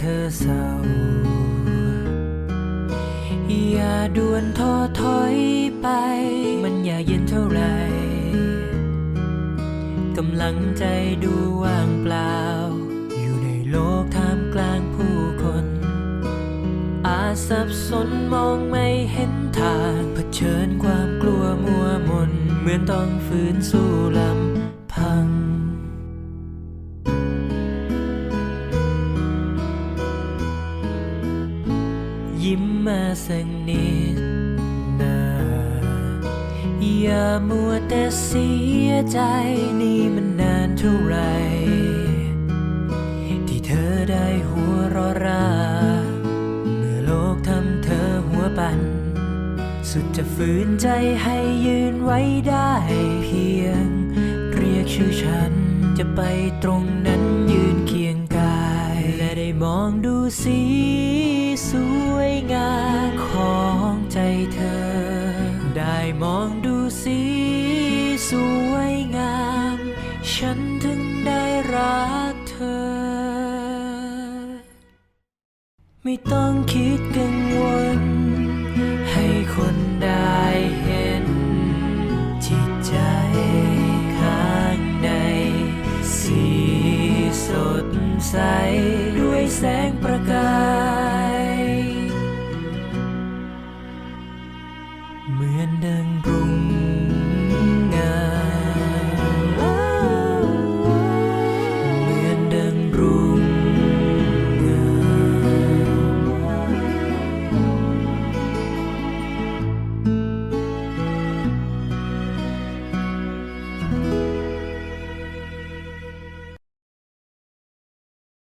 เธอเศร้า อย่าด่วนท้อถอยไป มันอย่าเย็นเท่าไรกำลังใจดูว่างเปล่า อยู่ในโลกท่ามกลางผู้คน อาสับสนมองไม่เห็นทางเผชิญความกลัวมัวมน เหมือนต้องฝืนสู้ลำพัง ยิ้มมาสักนิดนะอย่ามัวแต่เสียใจนี่มันนานเท่าไร ที่เธอได้หัวรอรา เมื่อโลกทำเธอหัวปันสุดจะฝืนใจให้ยืนไว้ได้ เพียงเรียกชื่อฉันจะไปตรงนั้นยืนเคียงกาย และได้มองดูสี มองดูสีสวยงาม ฉันถึงได้รักเธอ ไม่ต้องคิดกังวล ให้คนได้เห็นจิตใจข้างใน สีสดใส ด้วยแสงประกาย เหมือนดังรุ่ง